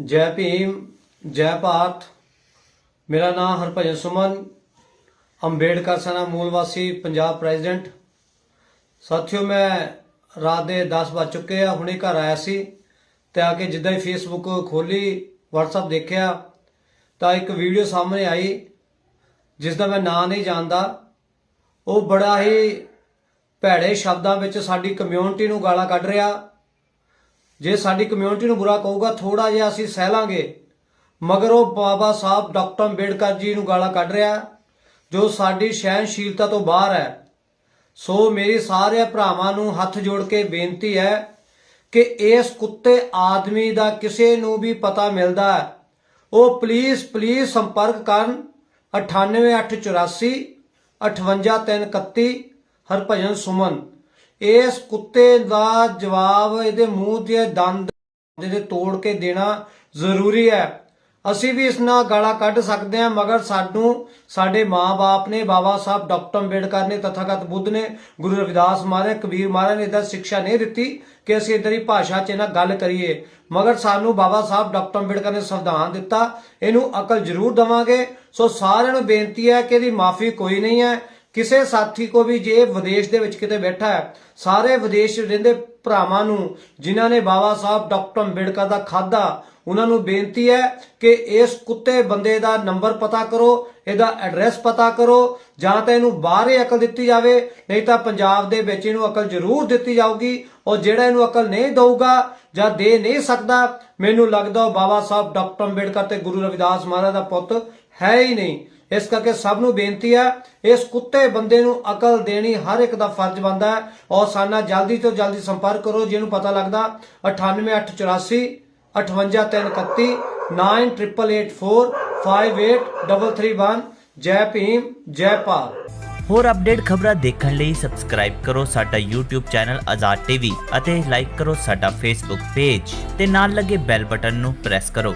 ਜੈ ਭੀਮ, ਜੈ ਭਾਰਤ ਮੇਰਾ ਨਾਮ ਹਰਭਜਨ ਸੁਮਨ। ਅੰਬੇਡਕਰ ਸੈਨਾ ਮੂਲ ਵਾਸੀ, ਪੰਜਾਬ ਪ੍ਰੈਜ਼ੀਡੈਂਟ। ਸਾਥੀਓ, ਮੈਂ ਰਾਤ ਦੇ 10 ਵੱਜ ਚੁੱਕੇ ਆ, ਹੁਣੇ ਘਰ ਆਇਆ ਸੀ। ਤੇ ਆ ਕੇ ਜਿੱਦਾਂ ਹੀ ਫੇਸਬੁੱਕ ਖੋਲੀ WhatsApp ਦੇਖਿਆ, ਤਾਂ ਇੱਕ ਵੀਡੀਓ ਸਾਹਮਣੇ ਆਈ ਜਿਸ ਦਾ ਮੈਂ ਨਾਂ ਨਹੀਂ ਜਾਣਦਾ। ਉਹ ਬੜਾ ਹੀ ਭੈੜੇ ਸ਼ਬਦਾਂ ਵਿੱਚ ਸਾਡੀ ਕਮਿਊਨਿਟੀ ਨੂੰ ਗਾਲਾਂ ਕੱਢ ਰਿਹਾ। ਜੇ ਸਾਡੀ ਕਮਿਊਨਿਟੀ ਨੂੰ ਬੁਰਾ ਕਹੂਗਾ ਥੋੜਾ ਜਿਹਾ ਅਸੀਂ ਸਹਿ ਲਾਂਗੇ ਮਗਰ ਉਹ ਬਾਬਾ ਸਾਹਿਬ ਡਾਕਟਰ ਅੰਬੇਡਕਰ ਜੀ ਨੂੰ ਗਾਲਾਂ ਕੱਢ ਰਿਹਾ, ਜੋ ਸਾਡੀ ਸਹਿਣਸ਼ੀਲਤਾ ਤੋਂ ਬਾਹਰ ਹੈ। ਸੋ ਮੇਰੀ ਸਾਰੇ ਭਰਾਵਾਂ ਨੂੰ ਹੱਥ ਜੋੜ ਕੇ ਬੇਨਤੀ ਹੈ ਕਿ ਇਸ ਕੁੱਤੇ ਆਦਮੀ ਦਾ ਕਿਸੇ ਨੂੰ ਵੀ ਪਤਾ ਮਿਲਦਾ ਹੈ। ਉਹ ਪਲੀਜ਼ ਪਲੀਜ਼ ਸੰਪਰਕ ਕਰਨ। 98884 58331 ਹਰਭਜਨ ਸੁਮਨ। ਇਸ ਕੁੱਤੇ ਦਾ ਜਵਾਬ ਇਹਦੇ ਮੂੰਹ ਦੇ ਦੰਦ ਦੇ ਤੋੜ ਕੇ ਦੇਣਾ ਜ਼ਰੂਰੀ ਹੈ। ਅਸੀਂ ਵੀ ਇਸ ਨਾਲ ਗਾਲਾਂ ਕੱਢ ਸਕਦੇ ਹਾਂ, ਮਗਰ ਸਾਨੂੰ, ਸਾਡੇ ਮਾਪੇ ਨੇ, ਬਾਬਾ ਸਾਹਿਬ, ਡਾਕਟਰ ਅੰਬੇਡਕਰ ਨੇ, ਤਥਾਗਤ ਬੁੱਧ ਨੇ, ਗੁਰੂ ਰਵਿਦਾਸ ਮਹਾਰਾਜ, ਕਬੀਰ ਮਹਾਰਾਜ ਨੇ ਇਦਾਂ ਸਿੱਖਿਆ ਨਹੀਂ ਦਿੱਤੀ ਕਿ ਅਸੀਂ ਇਦਾਂ ਦੀ ਭਾਸ਼ਾ 'ਚ ਇਹਨਾਂ ਗੱਲ ਕਰੀਏ। ਮਗਰ ਸਾਨੂੰ ਬਾਬਾ ਸਾਹਿਬ, ਡਾਕਟਰ ਅੰਬੇਡਕਰ ਨੇ ਸੰਵਿਧਾਨ ਦਿੱਤਾ, ਇਹਨੂੰ ਅਕਲ ਜ਼ਰੂਰ ਦਵਾਂਗੇ। ਸੋ ਸਾਰਿਆਂ ਨੂੰ ਬੇਨਤੀ ਹੈ ਕਿ ਇਹਦੀ ਮਾਫੀ ਕੋਈ ਨਹੀਂ ਹੈ। ਕਿਸੇ ਸਾਥੀ ਕੋ ਵੀ ਜੇ ਵਿਦੇਸ਼ ਦੇ ਵਿੱਚ ਕਿਤੇ ਬੈਠਾ ਹੈ, ਸਾਰੇ ਵਿਦੇਸ਼ ਰਹਿੰਦੇ ਭਰਾਵਾਂ ਨੂੰ, ਜਿਨ੍ਹਾਂ ਨੇ ਬਾਬਾ ਸਾਹਿਬ ਡਾਕਟਰ ਅੰਬੇਡਕਰ ਦਾ ਖਾਦਾ ਉਹਨਾਂ ਨੂੰ ਬੇਨਤੀ ਹੈ ਕਿ ਇਸ ਕੁੱਤੇ ਬੰਦੇ ਦਾ ਨੰਬਰ ਪਤਾ ਕਰੋ, ਇਹਦਾ ਐਡਰੈਸ ਪਤਾ ਕਰੋ, ਜਾਂ ਤਾਂ ਇਹਨੂੰ ਬਾਹਰੇ ਅਕਲ ਦਿੱਤੀ ਜਾਵੇ, ਨਹੀਂ ਤਾਂ ਪੰਜਾਬ ਦੇ ਵਿੱਚ ਇਹਨੂੰ ਅਕਲ ਜ਼ਰੂਰ ਦਿੱਤੀ ਜਾਊਗੀ, ਔਰ ਜਿਹੜਾ ਇਹਨੂੰ ਅਕਲ ਨਹੀਂ ਦਊਗਾ ਜਾਂ ਦੇ ਨਹੀਂ ਸਕਦਾ, ਮੈਨੂੰ ਲੱਗਦਾ ਉਹ ਬਾਬਾ ਸਾਹਿਬ ਡਾਕਟਰ ਅੰਬੇਡਕਰ ਤੇ ਗੁਰੂ ਰਵਿਦਾਸ ਮਹਾਰਾਜ ਦਾ ਪੁੱਤ ਹੈ ਹੀ ਨਹੀਂ। ਇਸ ਕਰਕੇ ਸਭ ਨੂੰ ਬੇਨਤੀ ਹੈ ਇਸ ਕੁੱਤੇ ਬੰਦੇ ਨੂੰ ਅਕਲ ਦੇਣੀ ਹਰ ਇੱਕ ਦਾ ਫਰਜ਼ ਬਣਦਾ ਹੈ। ਔਰ ਸਾਨਾ ਜਲਦੀ ਤੋਂ ਜਲਦੀ ਸੰਪਰਕ ਕਰੋ, ਜਿਹਨੂੰ ਪਤਾ ਲੱਗਦਾ 98884 58331 9884 ਜੈ ਭੀਮ, ਜੈ ਭਾਰਤ। ਹੋਰ ਅਪਡੇਟ ਖਬਰਾਂ ਦੇਖਣ ਲਈ ਸਬਸਕ੍ਰਾਈਬ ਕਰੋ ਸਾਡਾ YouTube ਚੈਨਲ ਆਜ਼ਾਦ ਟੀਵੀ ਅਤੇ ਲਾਈਕ ਕਰੋ ਸਾਡਾ Facebook ਪੇਜ ਤੇ ਨਾਲ ਲੱਗੇ ਬੈਲ ਬਟਨ ਨੂੰ ਪ੍ਰੈਸ ਕਰੋ।